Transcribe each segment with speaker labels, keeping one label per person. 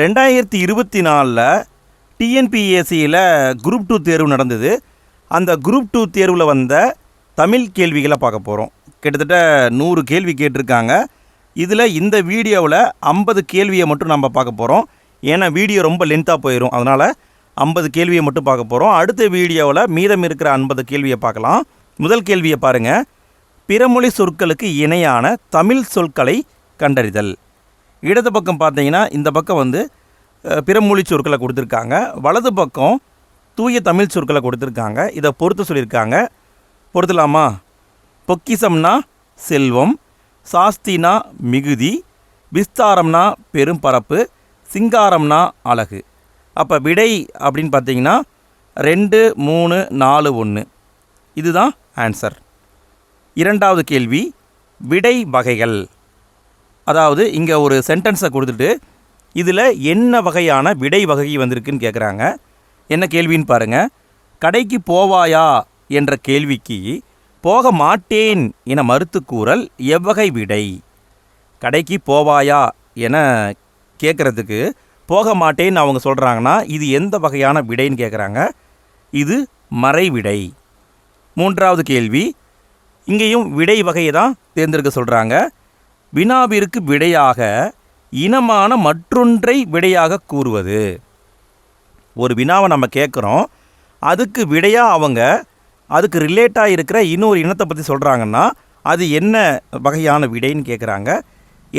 Speaker 1: ரெண்டாயிரத்தி இருபத்தி நாலில் டிஎன்பிஎஸ்சியில் குரூப் டூ தேர்வு நடந்தது அந்த குரூப் டூ தேர்வில் வந்த தமிழ் கேள்விகளை பார்க்க போகிறோம் கிட்டத்தட்ட நூறு கேள்வி கேட்டிருக்காங்க இதில் இந்த வீடியோவில் ஐம்பது கேள்வியை மட்டும் நம்ம பார்க்க போகிறோம் ஏன்னா வீடியோ ரொம்ப லென்த்தாக போயிடும் அதனால் ஐம்பது கேள்வியை மட்டும் பார்க்க போகிறோம் அடுத்த வீடியோவில் மீதம் இருக்கிற ஐம்பது கேள்வியை பார்க்கலாம் முதல் கேள்வியை பாருங்கள் பிறமொழி சொற்களுக்கு இணையான தமிழ் சொற்களை கண்டறிதல் இடது பக்கம் பார்த்தீங்கன்னா இந்த பக்கம் வந்து பிறமொழி சொற்களை கொடுத்துருக்காங்க வலது பக்கம் தூய தமிழ் சொற்களை கொடுத்துருக்காங்க இதை பொறுத்து சொல்லியிருக்காங்க பொறுத்தலாமா பொக்கிசம்னா செல்வம் சாஸ்தினா மிகுதி விஸ்தாரம்னா பெரும் பரப்பு சிங்காரம்னா அழகு அப்போ விடை அப்படின்னு பார்த்தீங்கன்னா ரெண்டு மூணு நாலு ஒன்று இதுதான் ஆன்சர் இரண்டாவது கேள்வி விடை வகைகள் அதாவது இங்கே ஒரு சென்டென்ஸை கொடுத்துட்டு இதில் என்ன வகையான விடை வகை வந்திருக்குன்னு கேட்குறாங்க என்ன கேள்வின்னு பாருங்கள் கடைக்கு போவாயா என்ற கேள்விக்கு போக மாட்டேன் என மறுத்து கூறல் எவ்வகை விடை கடைக்கு போவாயா என கேட்குறதுக்கு போக மாட்டேன்னு அவங்க சொல்கிறாங்கன்னா இது எந்த வகையான விடைன்னு கேட்குறாங்க இது மறைவிடை மூன்றாவது கேள்வி இங்கேயும் விடை வகையை தான் தேர்ந்தெடுக்க சொல்கிறாங்க வினாவிற்கு விடையாக இனமான மற்றொன்றை விடையாக கூறுவது ஒரு வினாவை நம்ம கேட்குறோம் அதுக்கு விடையாக அவங்க அதுக்கு ரிலேட்டாக இருக்கிற இன்னொரு இனத்தை பற்றி சொல்கிறாங்கன்னா அது என்ன வகையான விடைன்னு கேட்குறாங்க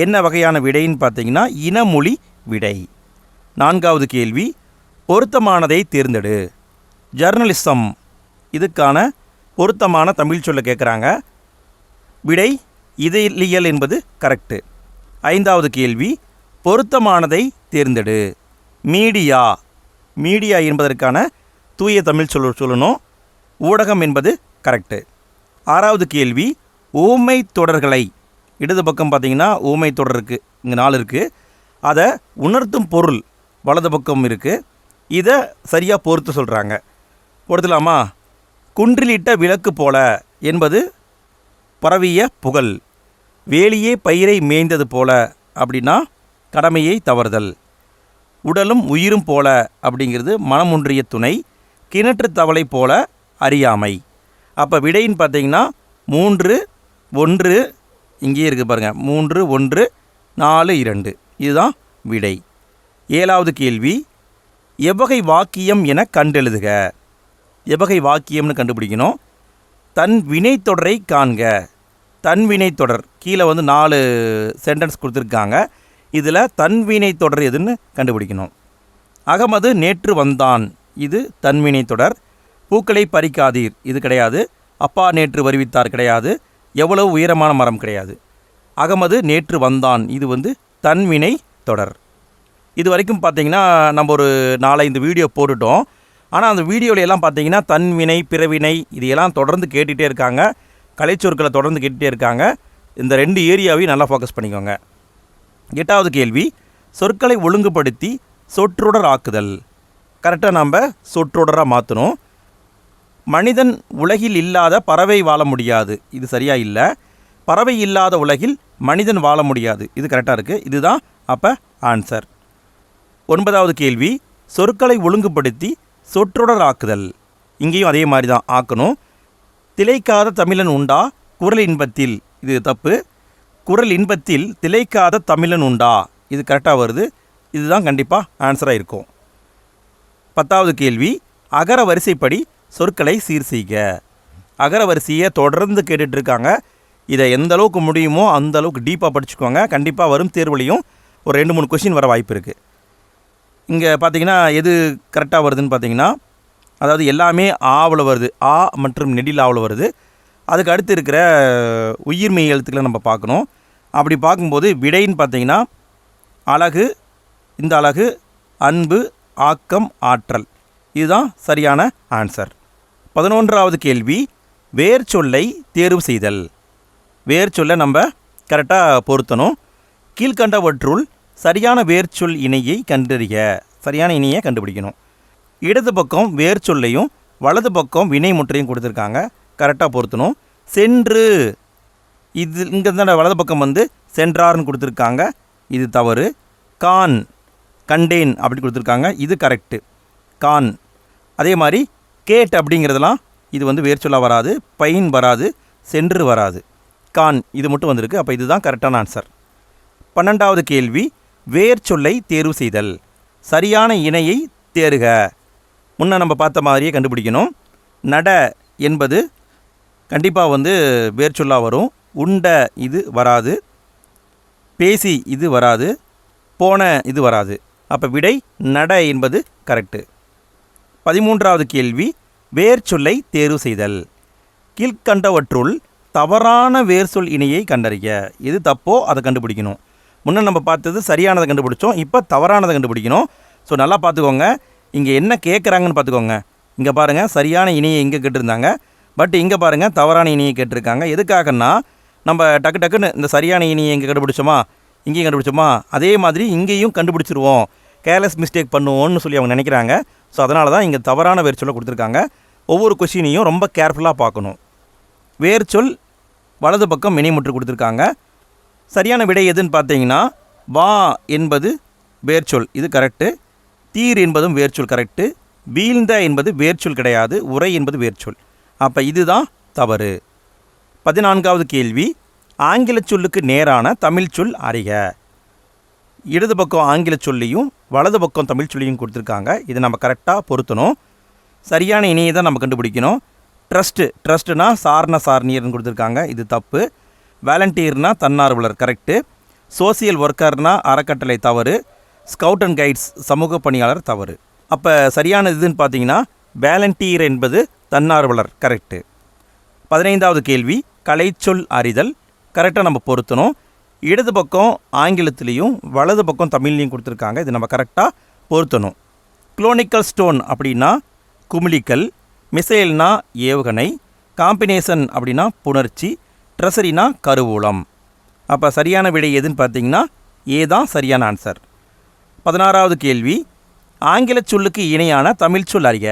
Speaker 1: என்ன வகையான விடைன்னு பார்த்தீங்கன்னா இனமொழி விடை நான்காவது கேள்வி பொருத்தமானதை தேர்ந்தெடு ஜர்னலிசம் இதுக்கான பொருத்தமான தமிழ் சொல்ல கேட்குறாங்க விடை இதழியல் என்பது கரெக்டு ஐந்தாவது கேள்வி பொருத்தமானதை தேர்ந்தெடு மீடியா மீடியா என்பதற்கான தூய தமிழ் சொல் சொல்லணும் ஊடகம் என்பது கரெக்டு ஆறாவது கேள்வி ஊமை தொடர்களை இடது பக்கம் பார்த்திங்கன்னா ஊமை தொடர் இருக்குது இங்கே நாலு இருக்குது அதை உணர்த்தும் பொருள் வலது பக்கம் இருக்குது இதை சரியாக பொறுத்து சொல்கிறாங்க பொறுத்தலாமா குன்றிலிட்ட விளக்கு போல என்பது பரவிய புகழ் வேலியே பயிரை மேய்ந்தது போல அப்படின்னா கடமையை தவறுதல் உடலும் உயிரும் போல அப்படிங்கிறது மனமுன்றிய துணை கிணற்று தவளை போல அறியாமை அப்போ விடைன்னு பார்த்தீங்கன்னா மூன்று ஒன்று இங்கேயே இருக்குது பாருங்கள் மூன்று ஒன்று நாலு இரண்டு இதுதான் விடை ஏழாவது கேள்வி எவ்வகை வாக்கியம் என கண்டெழுதுக எவ்வகை வாக்கியம்னு கண்டுபிடிக்கணும் தன் வினை தொடரை காண்க தன்வினை தொடர் கீழே வந்து நாலு சென்டென்ஸ் கொடுத்துருக்காங்க இதில் தன்வினை தொடர் எதுன்னு கண்டுபிடிக்கணும் அகமது நேற்று வந்தான் இது தன்வினை தொடர் பூக்களை பறிக்காதீர் இது கிடையாது அப்பா நேற்று வருவித்தார் கிடையாது எவ்வளவு உயரமான மரம் கிடையாது அகமது நேற்று வந்தான் இது வந்து தன்வினை தொடர் இது வரைக்கும் பார்த்திங்கன்னா நம்ம ஒரு நாலஞ்சு வீடியோ போட்டுட்டோம் ஆனால் அந்த வீடியோவில் எல்லாம் பார்த்தீங்கன்னா தன்வினை பிறவினை இதையெல்லாம் தொடர்ந்து கேட்டுகிட்டே இருக்காங்க கலைச்சொற்களை தொடர்ந்து கேட்டுகிட்டே இருக்காங்க இந்த ரெண்டு ஏரியாவையும் நல்லா ஃபோக்கஸ் பண்ணிக்கோங்க எட்டாவது கேள்வி சொற்களை ஒழுங்குபடுத்தி சொற்றொடர் ஆக்குதல் கரெக்டாக நாம் சொற்றொடராக மாற்றணும் மனிதன் உலகில் இல்லாத பறவை வாழ முடியாது இது சரியாக இல்லை பறவை இல்லாத உலகில் மனிதன் வாழ முடியாது இது கரெக்டாக இருக்குது இதுதான் அப்போ ஆன்சர் ஒன்பதாவது கேள்வி சொற்களை ஒழுங்குபடுத்தி சொற்றொடர் ஆக்குதல் இங்கேயும் அதே மாதிரி தான் ஆக்கணும் திளைக்காத தமிழன் உண்டா குரல் இன்பத்தில் இது தப்பு குரல் இன்பத்தில் திளைக்காத தமிழன் உண்டா இது கரெக்டாக வருது இதுதான் கண்டிப்பாக ஆன்சராக இருக்கும் பத்தாவது கேள்வி அகர வரிசைப்படி சொற்களை சீர் செய்க அகர வரிசையை தொடர்ந்து கேட்டுட்ருக்காங்க இதை எந்த அளவுக்கு முடியுமோ அந்த அளவுக்கு டீப்பாக படிச்சுக்கோங்க கண்டிப்பாக வரும் தேர்வுலையும் ஒரு ரெண்டு மூணு கொஷின் வர வாய்ப்பு இருக்குது இங்கே பார்த்தீங்கன்னா எது கரெக்டாக வருதுன்னு பார்த்தீங்கன்னா அதாவது எல்லாமே ஆவில் வருது ஆ மற்றும் நெடில் ஆவில் வருது அதுக்கு அடுத்து இருக்கிற உயிர்மெய் எழுத்துக்களை நம்ம பார்க்கணும் அப்படி பார்க்கும்போது விடைன்னு பார்த்தீங்கன்னா அழகு இந்த அழகு அன்பு ஆக்கம் ஆற்றல் இதுதான் சரியான ஆன்சர் பதினொன்றாவது கேள்வி வேர் சொல்லை தேர்வு செய்தல் வேர் சொல்லை நம்ம கரெக்டாக பொருத்தணும் கீழ்கண்டவற்றுள் சரியான வேர் சொல் இணையை கண்டறிய சரியான இணையை கண்டுபிடிக்கணும் இடது பக்கம் வேர் சொல்லையும் வலது பக்கம் வினை முற்றையும் கொடுத்துருக்காங்க கரெக்டாக பொருத்தணும் சென்று இது இங்கே தான் வலது பக்கம் வந்து சென்றார்னு கொடுத்துருக்காங்க இது தவறு கான் கண்டேன் அப்படி கொடுத்துருக்காங்க இது கரெக்டு கான் அதே மாதிரி கேட் அப்படிங்கிறதெல்லாம் இது வந்து வேர்ச்சொல்லாக வராது பைன் வராது சென்று வராது கான் இது மட்டும் வந்திருக்கு அப்போ இதுதான் கரெக்டான ஆன்சர் பன்னெண்டாவது கேள்வி வேர் சொல்லை தேர்வு செய்தல் சரியான இணையை தேறுக முன்னே நம்ம பார்த்த மாதிரியே கண்டுபிடிக்கணும் நட என்பது கண்டிப்பாக வந்து வேர்ச்சொல்லா வரும் உண்ட இது வராது பேசி இது வராது போன இது வராது அப்போ விடை நட என்பது கரெக்டு பதிமூன்றாவது கேள்வி வேர் சொல்லை தேர்வு செய்தல் கீழ்கண்டவற்றுள் தவறான வேர் சொல் இணையை கண்டறிய எது தப்போ அதை கண்டுபிடிக்கணும் முன்னே நம்ம பார்த்தது சரியானதை கண்டுபிடிச்சோம் இப்போ தவறானதை கண்டுபிடிக்கணும் ஸோ நல்லா பார்த்துக்கோங்க இங்கே என்ன கேட்குறாங்கன்னு பார்த்துக்கோங்க இங்கே பாருங்கள் சரியான இனியை இங்கே கேட்டிருந்தாங்க பட் இங்கே பாருங்கள் தவறான இனியை கேட்டிருக்காங்க எதுக்காகன்னா நம்ம டக்கு டக்குன்னு இந்த சரியான இனியை இங்கே கண்டுபிடிச்சோமா இங்கேயும் கண்டுபிடிச்சோமா அதே மாதிரி இங்கேயும் கண்டுபிடிச்சிருவோம் கேர்லெஸ் மிஸ்டேக் பண்ணுவோம்னு சொல்லி அவங்க நினைக்கிறாங்க ஸோ அதனால தான் இங்கே தவறான வேர்ச்சொல்லை கொடுத்துருக்காங்க ஒவ்வொரு கொஷினையும் ரொம்ப கேர்ஃபுல்லாக பார்க்கணும் வேர்ச்சொல் வலது பக்கம் மினிமுற்று கொடுத்துருக்காங்க சரியான விடை எதுன்னு பார்த்தீங்கன்னா வா என்பது வேர்ச்சொல் இது கரெக்டு தீர் என்பதும் வேர்ச்சொல் கரெக்டு வீழ்ந்த என்பது வேர்ச்சொல் கிடையாது உரை என்பது வேர்ச்சொல் அப்போ இதுதான் தவறு பதினான்காவது கேள்வி ஆங்கில சொல்லுக்கு நேரான தமிழ் சொல் அறிக இடது பக்கம் ஆங்கில சொல்லியும் வலது பக்கம் தமிழ் சொல்லியும் கொடுத்துருக்காங்க இதை நம்ம கரெக்டாக பொருத்தணும் சரியான இணையை தான் நம்ம கண்டுபிடிக்கணும் ட்ரஸ்ட்டு ட்ரஸ்ட்டுனா சாரண சாரணியர்னு கொடுத்துருக்காங்க இது தப்பு வேலண்டியர்னால் தன்னார்வலர் கரெக்டு சோசியல் ஒர்க்கர்னால் அறக்கட்டளை தவறு ஸ்கவுட் அண்ட் கைட்ஸ் சமூக பணியாளர் தவறு அப்போ சரியான இதுன்னு பார்த்தீங்கன்னா வேலண்டியர் என்பது தன்னார்வலர் கரெக்டு பதினைந்தாவது கேள்வி கலைச்சொல் அறிதல் கரெக்டாக நம்ம பொருத்தணும் இடது பக்கம் ஆங்கிலத்திலையும் வலது பக்கம் தமிழ்லையும் கொடுத்துருக்காங்க இது நம்ம கரெக்டாக பொருத்தணும் குளோனிக்கல் ஸ்டோன் அப்படின்னா குமிழிக்கல் மிசைல்னா ஏவுகணை காம்பினேஷன் அப்படின்னா புணர்ச்சி ட்ரெசரினா கருவூலம் அப்போ சரியான விடை எதுன்னு பார்த்தீங்கன்னா ஏ தான் சரியான ஆன்சர் பதினாறாவது கேள்வி ஆங்கில சொல்லுக்கு இணையான தமிழ் சொல் அறிக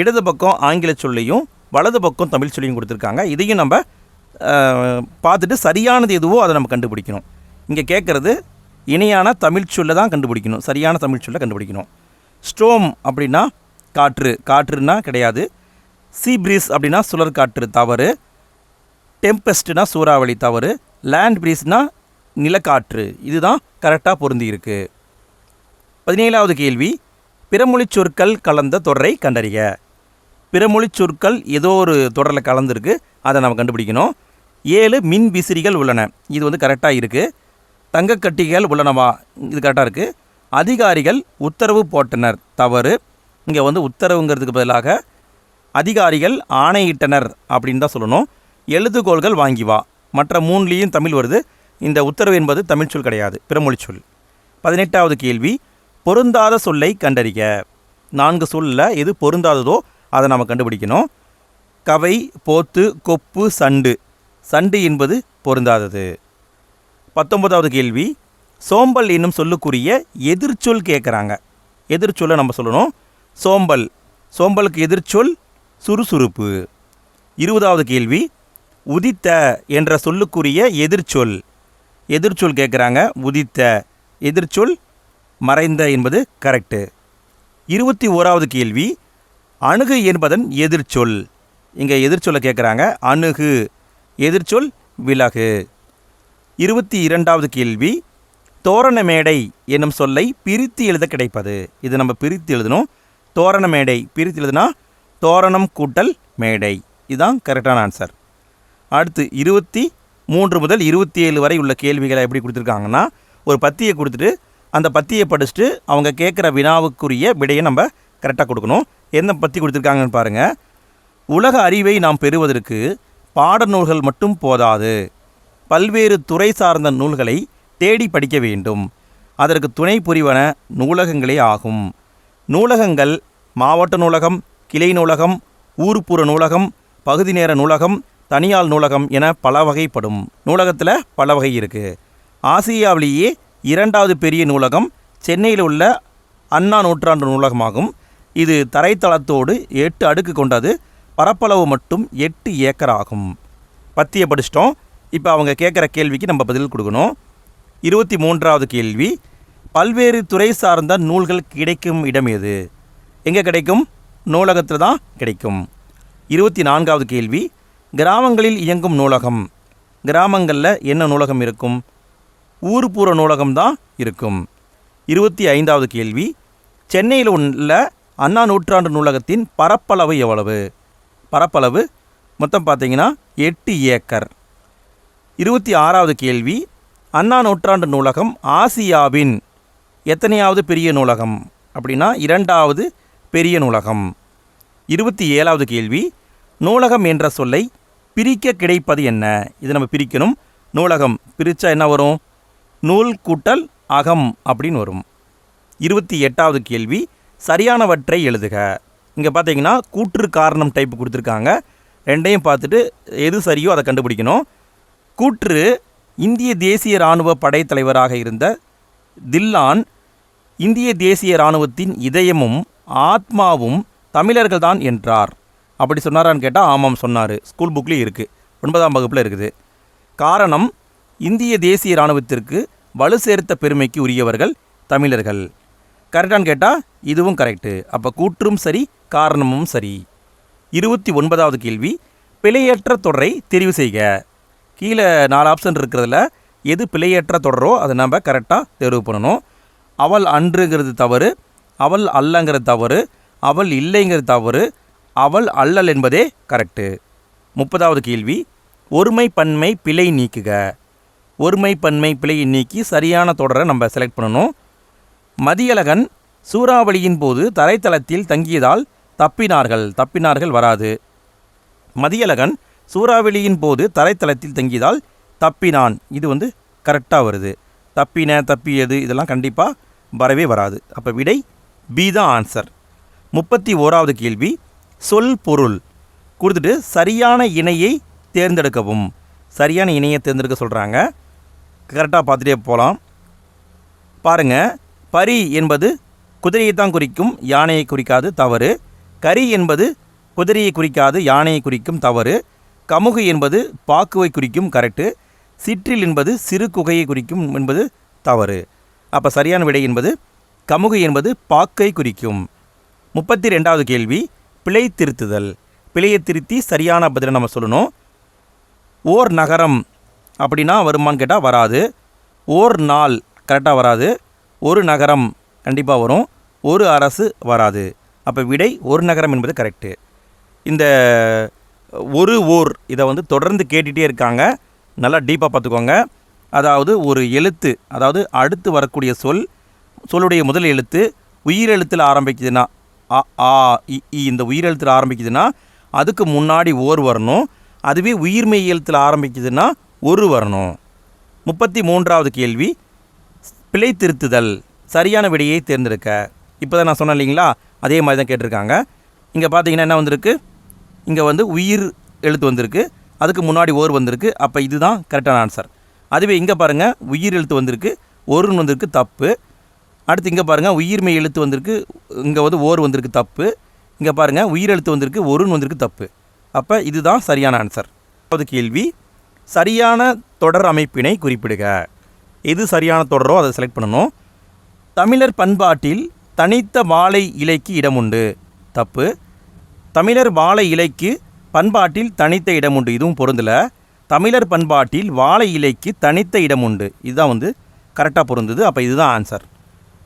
Speaker 1: இடது பக்கம் ஆங்கில சொல்லையும் வலது பக்கம் தமிழ் சொல்லியும் கொடுத்துருக்காங்க இதையும் நம்ம பார்த்துட்டு சரியானது எதுவோ அதை நம்ம கண்டுபிடிக்கணும் இங்கே கேட்குறது இணையான தமிழ் சொல்லை தான் கண்டுபிடிக்கணும் சரியான தமிழ் சொல்லை கண்டுபிடிக்கணும் ஸ்டோம் அப்படின்னா காற்று காற்றுன்னா கிடையாது சீ பிரீஸ் அப்படின்னா சுழற் காற்று தவறு டெம்பெஸ்ட்னா சூறாவளி தவறு லேண்ட் பிரீஸ்னால் நிலக்காற்று இதுதான் கரெக்டாக பொருந்தி இருக்குது பதினேழாவது கேள்வி பிறமொழிச் சொற்கள் கலந்த தொடரை கண்டறிய பிறமொழிச் சொற்கள் ஏதோ ஒரு தொடரில் கலந்துருக்கு அதை நம்ம கண்டுபிடிக்கணும் ஏழு மின் விசிறிகள் உள்ளன இது வந்து கரெக்டாக இருக்குது தங்கக்கட்டிகள் உள்ளனவா இது கரெக்டாக இருக்குது அதிகாரிகள் உத்தரவு போட்டனர் தவறு இங்கே வந்து உத்தரவுங்கிறதுக்கு பதிலாக அதிகாரிகள் ஆணையிட்டனர் அப்படின்னு தான் சொல்லணும் எழுதுகோள்கள் வாங்கி வா மற்ற மூணுலேயும் தமிழ் வருது இந்த உத்தரவு என்பது தமிழ் சொல் கிடையாது பிறமொழி சொல் பதினெட்டாவது கேள்வி பொருந்தாத சொல்லை கண்டறிக நான்கு சொல்லில் எது பொருந்தாததோ அதை நாம் கண்டுபிடிக்கணும் கவை போத்து கொப்பு சண்டு சண்டு என்பது பொருந்தாதது பத்தொன்பதாவது கேள்வி சோம்பல் என்னும் சொல்லுக்குரிய எதிர்ச்சொல் கேட்குறாங்க எதிர்ச்சொல்லை நம்ம சொல்லணும் சோம்பல் சோம்பலுக்கு எதிர்ச்சொல் சுறுசுறுப்பு இருபதாவது கேள்வி உதித்த என்ற சொல்லுக்குரிய எதிர்ச்சொல் எதிர்ச்சொல் கேட்குறாங்க உதித்த எதிர்ச்சொல் மறைந்த என்பது கரெக்டு இருபத்தி ஓராவது கேள்வி அணுகு என்பதன் எதிர்ச்சொல் இங்கே எதிர்ச்சொல்லை கேட்குறாங்க அணுகு எதிர்ச்சொல் விலகு இருபத்தி இரண்டாவது கேள்வி தோரண மேடை என்னும் சொல்லை பிரித்து எழுத கிடைப்பது இது நம்ம பிரித்து எழுதணும் தோரண மேடை பிரித்து எழுதுனா தோரணம் கூட்டல் மேடை இதுதான் கரெக்டான ஆன்சர் அடுத்து இருபத்தி மூன்று முதல் இருபத்தி ஏழு வரை உள்ள கேள்விகளை எப்படி கொடுத்துருக்காங்கன்னா ஒரு பத்தியை கொடுத்துட்டு அந்த பத்தியை படிச்சுட்டு அவங்க கேட்குற வினாவுக்குரிய விடையை நம்ம கரெக்டாக கொடுக்கணும் என்ன பற்றி கொடுத்துருக்காங்கன்னு பாருங்கள் உலக அறிவை நாம் பெறுவதற்கு பாடநூல்கள் மட்டும் போதாது பல்வேறு துறை சார்ந்த நூல்களை தேடி படிக்க வேண்டும் அதற்கு துணை புரிவன நூலகங்களே ஆகும் நூலகங்கள் மாவட்ட நூலகம் கிளை நூலகம் ஊர்ப்புற நூலகம் பகுதி நேர நூலகம் தனியால் நூலகம் என பல வகைப்படும் நூலகத்தில் பல வகை இருக்குது ஆசியாவிலேயே இரண்டாவது பெரிய நூலகம் சென்னையில் உள்ள அண்ணா நூற்றாண்டு நூலகமாகும் இது தரைத்தளத்தோடு எட்டு அடுக்கு கொண்டது பரப்பளவு மட்டும் எட்டு ஏக்கர் ஆகும் பத்திய படிச்சிட்டோம் இப்போ அவங்க கேட்குற கேள்விக்கு நம்ம பதில் கொடுக்கணும் இருபத்தி மூன்றாவது கேள்வி பல்வேறு துறை சார்ந்த நூல்கள் கிடைக்கும் இடம் எது எங்கே கிடைக்கும் நூலகத்தில் தான் கிடைக்கும் இருபத்தி நான்காவது கேள்வி கிராமங்களில் இயங்கும் நூலகம் கிராமங்களில் என்ன நூலகம் இருக்கும் ஊர்பூர நூலகம்தான் இருக்கும் இருபத்தி ஐந்தாவது கேள்வி சென்னையில் உள்ள அண்ணா நூற்றாண்டு நூலகத்தின் பரப்பளவு எவ்வளவு பரப்பளவு மொத்தம் பார்த்தீங்கன்னா எட்டு ஏக்கர் இருபத்தி ஆறாவது கேள்வி அண்ணா நூற்றாண்டு நூலகம் ஆசியாவின் எத்தனையாவது பெரிய நூலகம் அப்படின்னா இரண்டாவது பெரிய நூலகம் இருபத்தி ஏழாவது கேள்வி நூலகம் என்ற சொல்லை பிரிக்க கிடைப்பது என்ன இது நம்ம பிரிக்கணும் நூலகம் பிரித்தா என்ன வரும் நூல் கூட்டல் அகம் அப்படின்னு வரும் இருபத்தி எட்டாவது கேள்வி சரியானவற்றை எழுதுக இங்கே பார்த்தீங்கன்னா கூற்று காரணம் டைப் கொடுத்துருக்காங்க ரெண்டையும் பார்த்துட்டு எது சரியோ அதை கண்டுபிடிக்கணும் கூற்று இந்திய தேசிய இராணுவ படைத்தலைவராக இருந்த தில்லான் இந்திய தேசிய இராணுவத்தின் இதயமும் ஆத்மாவும் தமிழர்கள் தான் என்றார் அப்படி சொன்னாரான்னு கேட்டால் ஆமாம் சொன்னார் ஸ்கூல் புக்லேயும் இருக்குது ஒன்பதாம் வகுப்பில் இருக்குது காரணம் இந்திய தேசிய இராணுவத்திற்கு வலு சேர்த்த பெருமைக்கு உரியவர்கள் தமிழர்கள் கரெக்டான்னு கேட்டால் இதுவும் கரெக்டு அப்போ கூற்றும் சரி காரணமும் சரி இருபத்தி ஒன்பதாவது கேள்வி பிழையற்ற தொடரை தெரிவு செய்க கீழே நாலு ஆப்ஷன் இருக்கிறதுல எது பிழையற்ற தொடரோ அதை நம்ம கரெக்டாக தேர்வு பண்ணணும் அவள் அன்றுங்கிறது தவறு அவள் அல்லங்கிறது தவறு அவள் இல்லைங்கிறது தவறு அவள் அல்லல் என்பதே கரெக்டு முப்பதாவது கேள்வி ஒருமை பன்மை பிழை நீக்குக ஒருமை பன்மை பிழையை நீக்கி சரியான தொடரை நம்ம செலக்ட் பண்ணணும் மதியழகன் சூறாவளியின் போது தரைத்தளத்தில் தங்கியதால் தப்பினார்கள் தப்பினார்கள் வராது மதியழகன் சூறாவளியின் போது தரைத்தளத்தில் தங்கியதால் தப்பினான் இது வந்து கரெக்டாக வருது தப்பின தப்பியது இதெல்லாம் கண்டிப்பாக வரவே வராது அப்போ விடை பி தான் ஆன்சர் முப்பத்தி ஓராவது கேள்வி சொல் பொருள் கொடுத்துட்டு சரியான இணையை தேர்ந்தெடுக்கவும் சரியான இணையை தேர்ந்தெடுக்க சொல்கிறாங்க கரெக்டாக பார்த்துட்டே போகலாம் பாருங்கள் பரி என்பது குதிரையை தான் குறிக்கும் யானையை குறிக்காது தவறு கரி என்பது குதிரையை குறிக்காது யானையை குறிக்கும் தவறு கமுகு என்பது பாக்குவை குறிக்கும் கரெக்டு சிற்றில் என்பது சிறு குகையை குறிக்கும் என்பது தவறு அப்போ சரியான விடை என்பது கமுகு என்பது பாக்கை குறிக்கும் முப்பத்தி ரெண்டாவது கேள்வி பிழை திருத்துதல் பிழையை திருத்தி சரியான பதிலை நம்ம சொல்லணும் ஓர் நகரம் அப்படின்னா வருமானு கேட்டால் வராது ஓர் நாள் கரெக்டாக வராது ஒரு நகரம் கண்டிப்பாக வரும் ஒரு அரசு வராது அப்போ விடை ஒரு நகரம் என்பது கரெக்டு இந்த ஒரு ஓர் இதை வந்து தொடர்ந்து கேட்டுகிட்டே இருக்காங்க நல்லா டீப்பாக பார்த்துக்கோங்க அதாவது ஒரு எழுத்து அதாவது அடுத்து வரக்கூடிய சொல் சொல்லுடைய முதல் எழுத்து உயிரெழுத்தில் ஆரம்பிக்குதுன்னா அ ஆ இ இந்த உயிரெழுத்தில் ஆரம்பிக்குதுன்னா அதுக்கு முன்னாடி ஓர் வரணும் அதுவே உயிர்மெய் எழுத்தில் ஆரம்பிக்குதுன்னா ஒரு வரணும் முப்பத்தி மூன்றாவது கேள்வி பிழை திருத்துதல் சரியான விடையை தேர்ந்தெடுக்க இப்போ தான் நான் சொன்னேன் இல்லைங்களா அதே மாதிரி தான் கேட்டிருக்காங்க இங்கே பார்த்தீங்கன்னா என்ன வந்திருக்கு இங்கே வந்து உயிர் எழுத்து வந்திருக்கு அதுக்கு முன்னாடி ஓர் வந்திருக்கு அப்போ இதுதான் கரெக்டான ஆன்சர் அதுவே இங்கே பாருங்கள் உயிர் எழுத்து வந்திருக்கு ஒருன்னு வந்திருக்கு தப்பு அடுத்து இங்கே பாருங்கள் உயிர்மை எழுத்து வந்திருக்கு இங்கே வந்து ஓர் வந்திருக்கு தப்பு இங்கே பாருங்கள் உயிர் எழுத்து வந்திருக்கு ஒருன்னு வந்திருக்கு தப்பு அப்போ இதுதான் சரியான ஆன்சர் அதாவது கேள்வி சரியான தொடர் அமைப்பினை குறிப்பிடுக எது சரியான தொடரோ அதை செலக்ட் பண்ணணும் தமிழர் பண்பாட்டில் தனித்த வாழை இலைக்கு இடம் உண்டு தப்பு தமிழர் வாழை இலைக்கு பண்பாட்டில் தனித்த இடம் உண்டு இதுவும் பொருந்தில் தமிழர் பண்பாட்டில் வாழை இலைக்கு தனித்த இடம் உண்டு இதுதான் வந்து கரெக்டாக பொருந்தது அப்போ இதுதான் ஆன்சர்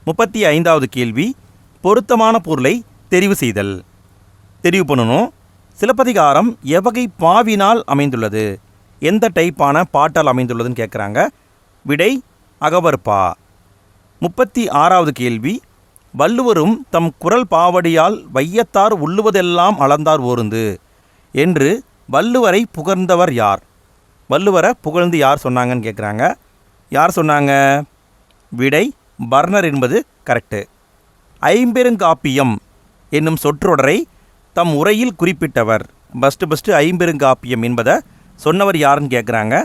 Speaker 1: முப்பத்தி ஐந்தாவது கேள்வி பொருத்தமான பொருளை தெரிவு செய்தல் தெரிவு பண்ணணும் சிலப்பதிகாரம் எவகை பாவினால் அமைந்துள்ளது எந்த டைப்பான பாட்டால் அமைந்துள்ளதுன்னு கேட்குறாங்க விடை அகவர்பா முப்பத்தி ஆறாவது கேள்வி வள்ளுவரும் தம் குரல் பாவடியால் வையத்தார் உள்ளுவதெல்லாம் அளந்தார் ஓருந்து என்று வள்ளுவரை புகழ்ந்தவர் யார் வள்ளுவரை புகழ்ந்து யார் சொன்னாங்கன்னு கேட்குறாங்க யார் சொன்னாங்க விடை பர்னர் என்பது கரெக்டு ஐம்பெருங்காப்பியம் என்னும் சொற்றொடரை தம் உரையில் குறிப்பிட்டவர் பஸ்ட்டு பஸ்ட்டு ஐம்பெருங்காப்பியம் என்பதை சொன்னவர் யாருன்னு கேட்குறாங்க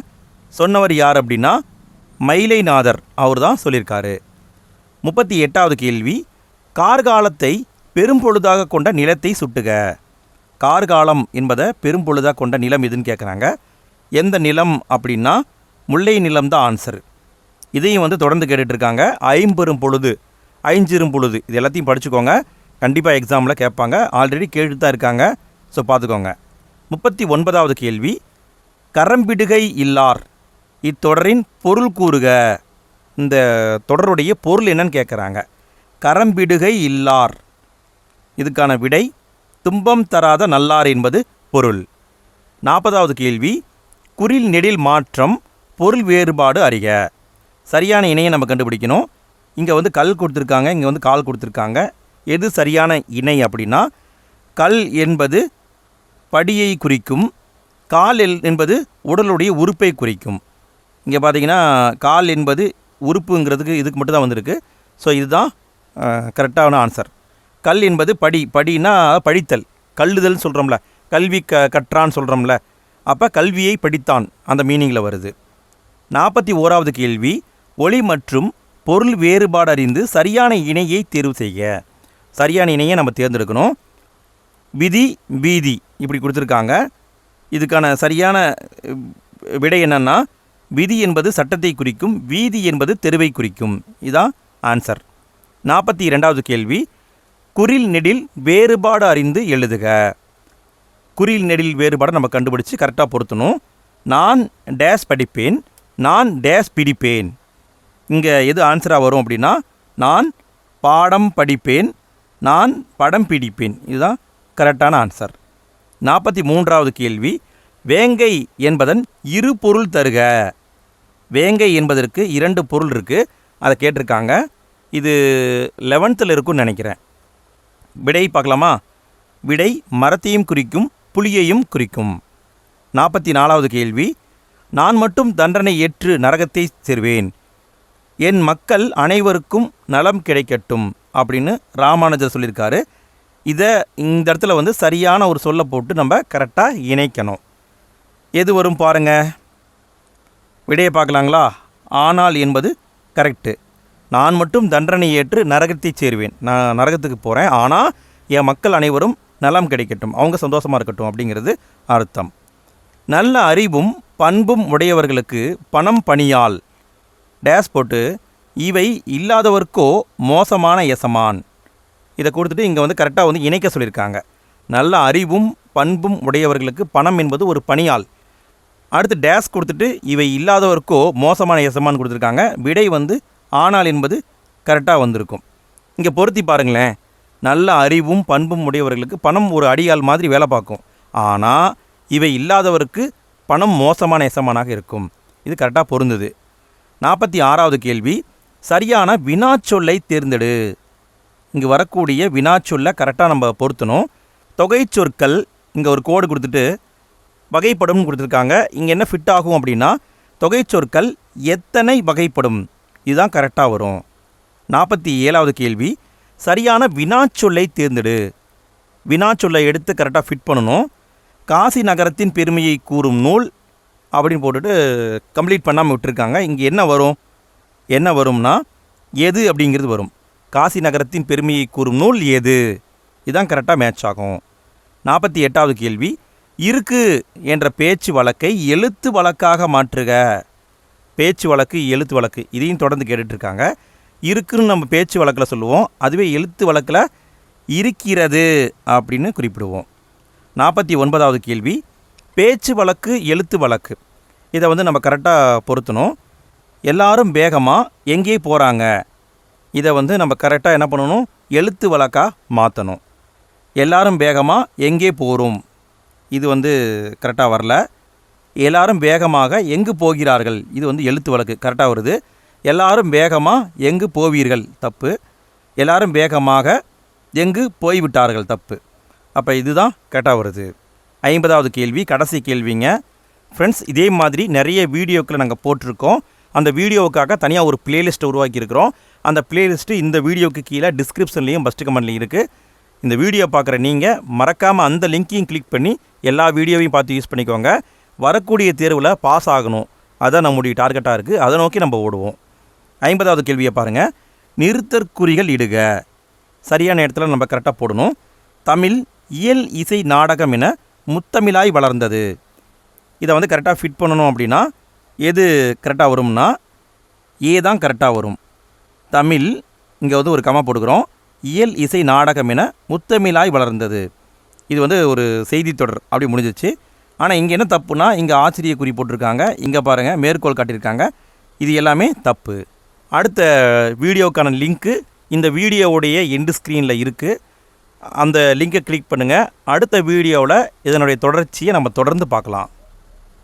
Speaker 1: சொன்னவர் யார் அப்படின்னா மயிலைநாதர் அவர் தான் சொல்லியிருக்காரு முப்பத்தி எட்டாவது கேள்வி கார்காலத்தை பெரும்பொழுதாக கொண்ட நிலத்தை சுட்டுக கார்காலம் என்பதை பெரும்பொழுதாக கொண்ட நிலம் எதுன்னு கேட்குறாங்க எந்த நிலம் அப்படின்னா முல்லை நிலம் தான் ஆன்சர் இதையும் வந்து தொடர்ந்து கேட்டுட்ருக்காங்க ஐம்பெரும் பொழுது ஐஞ்சிரும் பொழுது இது எல்லாத்தையும் படிச்சுக்கோங்க கண்டிப்பாக எக்ஸாமில் கேட்பாங்க ஆல்ரெடி கேட்டு தான் இருக்காங்க ஸோ பார்த்துக்கோங்க முப்பத்தி ஒன்பதாவது கேள்வி கரம்பிடுகை இல்லார் இத்தொடரின் பொருள் கூறுக இந்த தொடருடைய பொருள் என்னன்னு கேட்குறாங்க கரம்பிடுகை இல்லார் இதுக்கான விடை துன்பம் தராத நல்லார் என்பது பொருள் நாற்பதாவது கேள்வி குறில் நெடில் மாற்றம் பொருள் வேறுபாடு அறிக சரியான இணையை நம்ம கண்டுபிடிக்கணும் இங்கே வந்து கல் கொடுத்துருக்காங்க இங்கே வந்து கால் கொடுத்துருக்காங்க எது சரியான இணை அப்படின்னா கல் என்பது படியை குறிக்கும் கால் என்பது உடலுடைய உறுப்பை குறிக்கும் இங்கே பார்த்தீங்கன்னா கால் என்பது உறுப்புங்கிறதுக்கு இதுக்கு மட்டும்தான் வந்திருக்கு ஸோ இதுதான் கரெக்டான ஆன்சர் கல் என்பது படி படினா படித்தல் கல்லுதல் சொல்கிறோம்ல கல்வி க கற்றான்னு சொல்கிறோம்ல அப்போ கல்வியை படித்தான் அந்த மீனிங்கில் வருது நாற்பத்தி ஓராவது கேள்வி ஒளி மற்றும் பொருள் வேறுபாடு அறிந்து சரியான இணையை தேர்வு செய்ய சரியான இணையை நம்ம தேர்ந்தெடுக்கணும் விதி வீதி இப்படி கொடுத்துருக்காங்க இதுக்கான சரியான விடை என்னென்னா விதி என்பது சட்டத்தை குறிக்கும் வீதி என்பது தெருவை குறிக்கும் இதான் ஆன்சர் நாற்பத்தி இரண்டாவது கேள்வி குறில் நெடில் வேறுபாடு அறிந்து எழுதுக குரில் நெடில் வேறுபாடை நம்ம கண்டுபிடிச்சு கரெக்டாக பொருத்தணும் நான் டேஸ் படிப்பேன் நான் டேஸ் பிடிப்பேன் இங்கே எது ஆன்சராக வரும் அப்படின்னா நான் பாடம் படிப்பேன் நான் படம் பிடிப்பேன் இதுதான் கரெக்டான ஆன்சர் நாற்பத்தி மூன்றாவது கேள்வி வேங்கை என்பதன் இரு பொருள் தருக வேங்கை என்பதற்கு இரண்டு பொருள் இருக்குது அதை கேட்டிருக்காங்க இது லெவன்த்தில் இருக்கும்னு நினைக்கிறேன் விடை பார்க்கலாமா விடை மரத்தையும் குறிக்கும் புலியையும் குறிக்கும் நாற்பத்தி நாலாவது கேள்வி நான் மட்டும் தண்டனை ஏற்று நரகத்தை சேர்வேன் என் மக்கள் அனைவருக்கும் நலம் கிடைக்கட்டும் அப்படின்னு ராமானுஜர் சொல்லியிருக்காரு இதை இந்த இடத்துல வந்து சரியான ஒரு சொல்லை போட்டு நம்ம கரெக்டாக இணைக்கணும் எது வரும் பாருங்கள் விடையை பார்க்கலாங்களா ஆனால் என்பது கரெக்டு நான் மட்டும் தண்டனை ஏற்று நரகத்தை சேருவேன் நான் நரகத்துக்கு போகிறேன் ஆனால் என் மக்கள் அனைவரும் நலம் கிடைக்கட்டும் அவங்க சந்தோஷமாக இருக்கட்டும் அப்படிங்கிறது அர்த்தம் நல்ல அறிவும் பண்பும் உடையவர்களுக்கு பணம் பணியால் டேஸ் போட்டு இவை இல்லாதவர்க்கோ மோசமான எசமான் இதை கொடுத்துட்டு இங்கே வந்து கரெக்டாக வந்து இணைக்க சொல்லியிருக்காங்க நல்ல அறிவும் பண்பும் உடையவர்களுக்கு பணம் என்பது ஒரு பணியால் அடுத்து டேஸ் கொடுத்துட்டு இவை இல்லாதவருக்கோ மோசமான எசமானு கொடுத்துருக்காங்க விடை வந்து ஆனால் என்பது கரெக்டாக வந்திருக்கும் இங்கே பொருத்தி பாருங்களேன் நல்ல அறிவும் பண்பும் உடையவர்களுக்கு பணம் ஒரு அடியால் மாதிரி வேலை பார்க்கும் ஆனால் இவை இல்லாதவருக்கு பணம் மோசமான எசமானாக இருக்கும் இது கரெக்டாக பொருந்தது நாற்பத்தி ஆறாவது கேள்வி சரியான வினாச்சொல்லை தேர்ந்தெடு இங்கே வரக்கூடிய வினாச்சொல்லை கரெக்டாக நம்ம பொருத்தணும் தொகை சொற்கள் இங்கே ஒரு கோடு கொடுத்துட்டு வகைப்படும் கொடுத்துருக்காங்க இங்கே என்ன ஃபிட் ஆகும் அப்படின்னா தொகை சொற்கள் எத்தனை வகைப்படும் இதுதான் கரெக்டாக வரும் நாற்பத்தி ஏழாவது கேள்வி சரியான வினாச்சொல்லை தேர்ந்தெடு வினாச்சொல்லை எடுத்து கரெக்டாக ஃபிட் பண்ணணும் காசி நகரத்தின் பெருமையை கூறும் நூல் அப்படின்னு போட்டுட்டு கம்ப்ளீட் பண்ணாமல் விட்டுருக்காங்க இங்கே என்ன வரும் என்ன வரும்னா எது அப்படிங்கிறது வரும் காசி நகரத்தின் பெருமையை கூறும் நூல் ஏது இதான் கரெக்டாக மேட்ச் ஆகும் நாற்பத்தி எட்டாவது கேள்வி இருக்கு என்ற பேச்சு வழக்கை எழுத்து வழக்காக மாற்றுக பேச்சு வழக்கு எழுத்து வழக்கு இதையும் தொடர்ந்து கேட்டுட்ருக்காங்க இருக்குன்னு நம்ம பேச்சு வழக்கில் சொல்லுவோம் அதுவே எழுத்து வழக்கில் இருக்கிறது அப்படின்னு குறிப்பிடுவோம் நாற்பத்தி ஒன்பதாவது கேள்வி பேச்சு வழக்கு எழுத்து வழக்கு இதை வந்து நம்ம கரெக்டாக பொருத்தணும் எல்லாரும் வேகமாக எங்கே போகிறாங்க இதை வந்து நம்ம கரெக்டாக என்ன பண்ணணும் எழுத்து வழக்காக மாற்றணும் எல்லாரும் வேகமாக எங்கே போகிறோம் இது வந்து கரெக்டாக வரல எல்லாரும் வேகமாக எங்கு போகிறார்கள் இது வந்து எழுத்து வழக்கு கரெக்டாக வருது எல்லாரும் வேகமாக எங்கு போவீர்கள் தப்பு எல்லாரும் வேகமாக எங்கு போய்விட்டார்கள் தப்பு அப்போ இதுதான் கரெக்டாக வருது ஐம்பதாவது கேள்வி கடைசி கேள்விங்க ஃப்ரெண்ட்ஸ் இதே மாதிரி நிறைய வீடியோக்களை நாங்கள் போட்டிருக்கோம் அந்த வீடியோவுக்காக தனியாக ஒரு பிளேலிஸ்ட்டை உருவாக்கியிருக்கிறோம் அந்த பிளேலிஸ்ட்டு இந்த வீடியோக்கு கீழே டிஸ்கிரிப்ஷன்லேயும் ஃபஸ்ட் கமெண்ட்லையும் இருக்குது இந்த வீடியோ பார்க்குற நீங்கள் மறக்காமல் அந்த லிங்க்கையும் கிளிக் பண்ணி எல்லா வீடியோவையும் பார்த்து யூஸ் பண்ணிக்கோங்க வரக்கூடிய தேர்வில் பாஸ் ஆகணும் அதான் நம்முடைய டார்கெட்டாக இருக்குது அதை நோக்கி நம்ம ஓடுவோம் ஐம்பதாவது கேள்வியை பாருங்கள் நிறுத்தற்குறிகள் இடுக சரியான இடத்துல நம்ம கரெக்டாக போடணும் தமிழ் இயல் இசை நாடகம் என முத்தமிழாய் வளர்ந்தது இதை வந்து கரெக்டாக ஃபிட் பண்ணணும் அப்படின்னா எது கரெக்டாக வரும்னா ஏ தான் கரெக்டாக வரும் தமிழ் இங்கே வந்து ஒரு கமா போடுகிறோம் இயல் இசை நாடகம் என முத்தமிழாய் வளர்ந்தது இது வந்து ஒரு செய்தி தொடர் அப்படி முடிஞ்சிச்சு ஆனால் இங்கே என்ன தப்புனா இங்கே ஆச்சரிய குறி போட்டிருக்காங்க இங்கே பாருங்கள் மேற்கோள் காட்டியிருக்காங்க இது எல்லாமே தப்பு அடுத்த வீடியோக்கான லிங்க்கு இந்த வீடியோவுடைய எண்டு ஸ்க்ரீனில் இருக்குது அந்த லிங்கை கிளிக் பண்ணுங்கள் அடுத்த வீடியோவில் இதனுடைய தொடர்ச்சியை நம்ம தொடர்ந்து பார்க்கலாம்